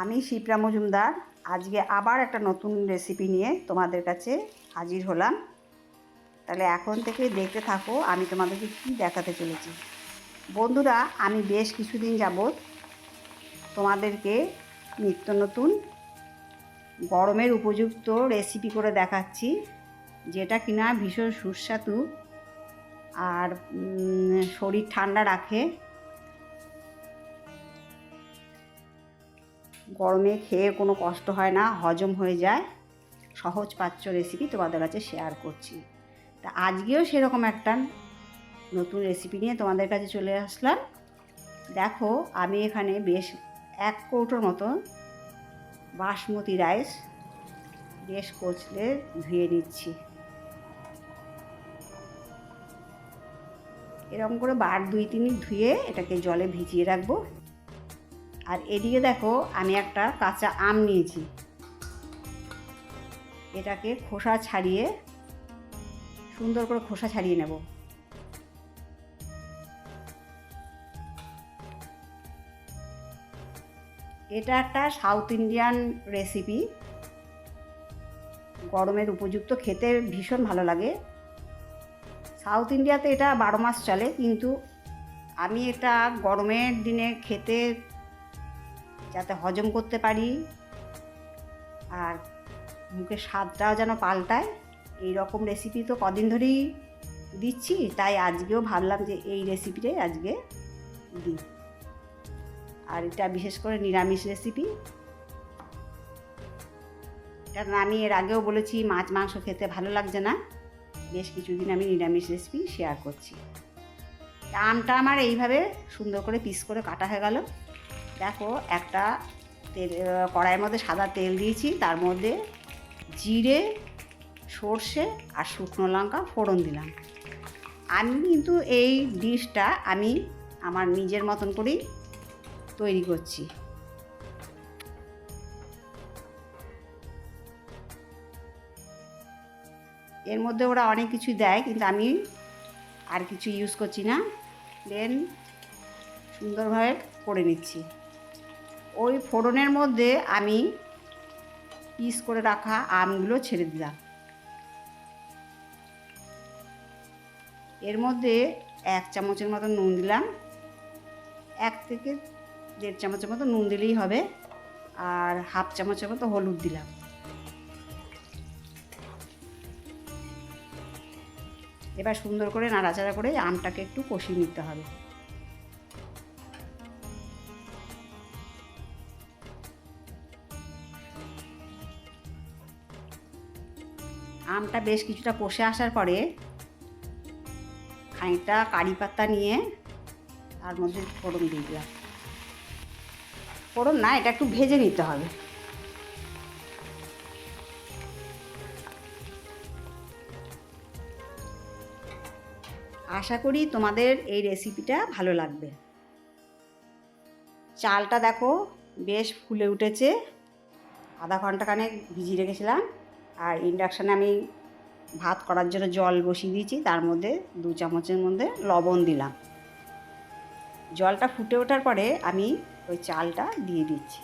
আমি শিপ্রা মজুমদার। আজকে আবার একটা নতুন রেসিপি নিয়ে তোমাদের কাছে হাজির হলাম। তাহলে এখন থেকে দেখতে থাকো, আমি তোমাদেরকে কী দেখাতে চলেছি। বন্ধুরা, আমি বেশ কিছুদিন যাবৎ তোমাদেরকে নিত্য নতুন গরমের উপযুক্ত রেসিপি করে দেখাচ্ছি, যেটা কিনা ভীষণ সুস্বাদু আর শরীর ঠান্ডা রাখে। গরমে খেয়ে কোনো কষ্ট হয় না, হজম হয়ে যায়। সহজ পাচ্য রেসিপি তোমাদের কাছে শেয়ার করছি। তা আজকেও সেরকম একটা নতুন রেসিপি নিয়ে তোমাদের কাছে চলে আসলাম। দেখো, আমি এখানে বেশ এক কৌটোর মতো বাসমতি রাইস বেশ কচলে ধুয়ে নিচ্ছি। এরকম করে বার দুই তিন ধুয়ে এটাকে জলে ভিজিয়ে রাখব। আর এদিকে দেখো, আমি একটা কাঁচা আম নিয়েছি। এটাকে খোসা ছাড়িয়ে, সুন্দর করে খোসা ছাড়িয়ে নেব। এটা একটা সাউথ ইন্ডিয়ান রেসিপি। গরমের উপযুক্ত খেতে ভীষণ ভালো লাগে। সাউথ ইন্ডিয়াতে এটা বারো মাস চলে, কিন্তু আমি এটা গরমের দিনে খেতে যাতে হজম করতে পারি। আর মুখের স্বাদটাও যেন পাল্টায়। এই রকম রেসিপি তো কদিন ধরেই দিচ্ছি, তাই আজকেও ভাবলাম যে এই রেসিপিটাই আজকে দিই। আর এটা বিশেষ করে নিরামিষ রেসিপি কারণ আমি এর আগেও বলেছি, মাছ মাংস খেতে ভালো লাগছে না। বেশ কিছুদিন আমি নিরামিষ রেসিপি শেয়ার করছি। আমটা আমার এইভাবে সুন্দর করে পিস করে কাটা হয়ে গেল। দেখো একটা তেল কড়াইয়ের মধ্যে সাদা তেল দিয়েছি, তার মধ্যে জিরে, সর্ষে আর শুকনো লঙ্কা ফোড়ন দিলাম। আমি কিন্তু এই ডিশটা আমি আমার নিজের মতন করেই তৈরি করছি। এর মধ্যে ওরা অনেক কিছু দেয়, কিন্তু আমি আর কিছু ইউজ করছি না। দেন সুন্দরভাবে করে নিচ্ছি। ওই ফোড়নের মধ্যে আমি পিস করে রাখা আমগুলো ছেড়ে দিলাম। এর মধ্যে এক চামচের মতো নুন দিলাম। এক থেকে দেড় চামচের মতো নুন দিলেই হবে আর হাফ চামচের মতো হলুদ দিলাম। এবার সুন্দর করে নাড়াচাড়া করে আমটাকে একটু কষিয়ে নিতে হবে। আমটা বেশ কিছুটা কষে আসার পরে খানিকটা কারি পাতা নিয়ে তার মধ্যে ফোড়ন দিয়ে দিলাম। ফোড়ন না, এটা একটু ভেজে নিতে হবে। আশা করি তোমাদের এই রেসিপিটা ভালো লাগবে। চালটা দেখো, বেশ ফুলে উঠেছে। আধা ঘণ্টা খানেক ভিজিয়ে রেখেছিলাম। আর ইন্ডাকশানে আমি ভাত করার জন্য জল বসিয়ে দিয়েছি, তার মধ্যে দু চামচের মধ্যে লবণ দিলাম। জলটা ফুটে ওঠার পরে আমি ওই চালটা দিয়ে দিচ্ছি।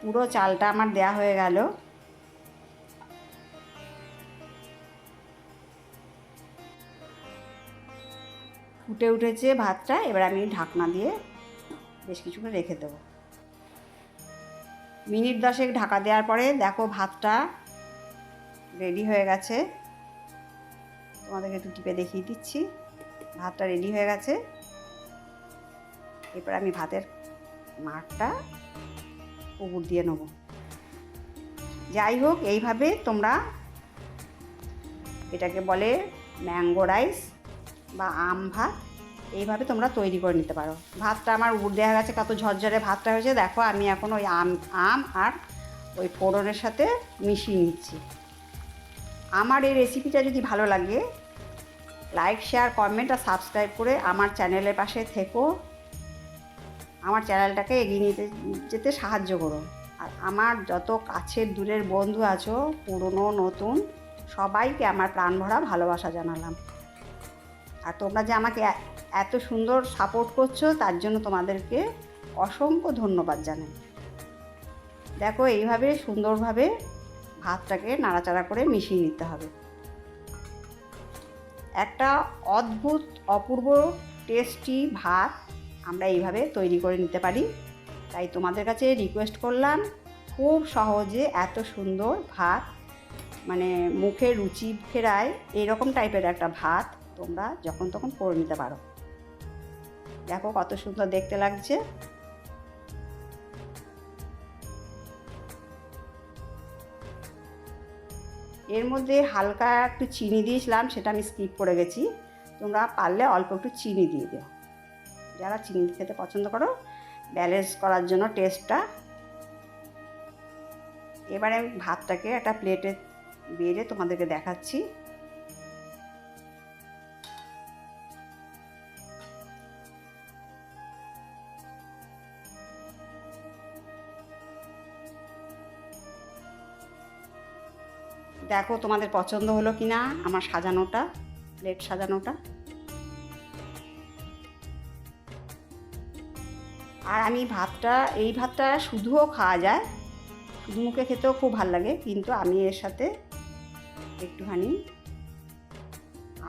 পুরো চালটা আমার দেয়া হয়ে গেল। ফুটে উঠেছে ভাতটা, এবার আমি ঢাকনা দিয়ে বেশ কিছুক্ষণ রেখে দেবো। মিনিট দশেক ঢাকা দেওয়ার পরে দেখো ভাতটা রেডি হয়ে গেছে। তোমাদেরকে একটু টিপে দেখিয়ে দিচ্ছি। ভাতটা রেডি হয়ে গেছে। এরপর আমি ভাতের মাঠটা উপর দিয়ে নেব। যাই হোক, এইভাবে তোমরা এটাকে বলে ম্যাঙ্গো রাইস বা আম, ভাত, এইভাবে তোমরা তৈরি করে নিতে পারো। ভাতটা আমার দেওয়া গেছে, কত ঝরঝরে ভাতটা হয়েছে। দেখো, আমি এখন ওই আম আম আর ওই ফোড়নের সাথে মিশিয়ে নিচ্ছি। আমার এই রেসিপিটা যদি ভালো লাগে লাইক শেয়ার কমেন্ট আর সাবস্ক্রাইব করে আমার চ্যানেলের পাশে থেকো। আমার চ্যানেলটাকে এগিয়ে নিতে, যেতে সাহায্য করো। আর আমার যত কাছের দূরের বন্ধু আছো, পুরনো, নতুন, সবাইকে আমার প্রাণ ভরা ভালোবাসা জানালাম। আর তোমরা যে আমাকে এত সুন্দর সাপোর্ট করছ, তার জন্য তোমাদেরকে অসংখ্য ধন্যবাদ জানাই। দেখো, এইভাবে সুন্দরভাবে ভাতটাকে নাড়াচাড়া করে মিশিয়ে নিতে হবে। একটা অদ্ভুত, অপূর্ব টেস্টি ভাত আমরা এইভাবে তৈরি করে নিতে পারি। তাই তোমাদের কাছে রিকোয়েস্ট করলাম, খুব সহজে এত সুন্দর ভাত মানে মুখে রুচি ফেরায়, এরকম টাইপের একটা ভাত তোমরা যখন তখন করে নিতে পারো দেখো কত সুন্দর দেখতে লাগছে। এর মধ্যে হালকা একটু চিনি দিয়েছিলাম, সেটা আমি স্কিপ করে গেছি। তোমরা পারলে অল্প একটু চিনি দিয়ে দিও। যারা চিনি খেতে পছন্দ করো, ব্যালেন্স করার জন্য টেস্টটা। এবারে আমি ভাতটাকে একটা প্লেটে বেড়ে তোমাদেরকে দেখাচ্ছি। দেখো তোমাদের পছন্দ হলো কি না আমার সাজানোটা, প্লেট সাজানোটা। আর আমি ভাতটা, এই ভাতটা শুধুও খাওয়া যায়। শুধু মুখে খেতেও খুব ভালো লাগে, কিন্তু আমি এর সাথে একটুখানি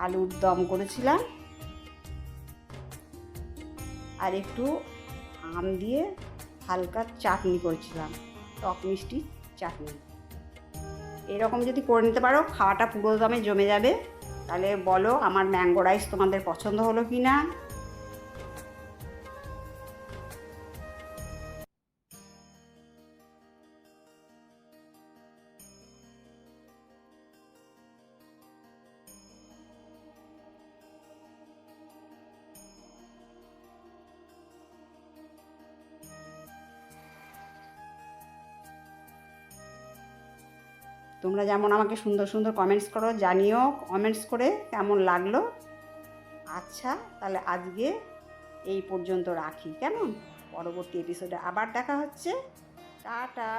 আলুর দম করেছিলাম। আর একটু আম দিয়ে হালকা চাটনি করেছিলাম, টক মিষ্টি চাটনি। এরকম যদি করে নিতে পারো, খাওয়াটা পুরো দমে জমে যাবে। তাহলে বলো, আমার ম্যাঙ্গো রাইস তোমাদের পছন্দ হলো কি না তোমরা যেমন আমাকে সুন্দর সুন্দর কমেন্টস করো, জানিও কমেন্টস করে কেমন লাগল। আচ্ছা তাহলে আজকে এই পর্যন্ত রাখি, কেমন? পরবর্তী এপিসোডে আবার দেখা হচ্ছে। টাটা!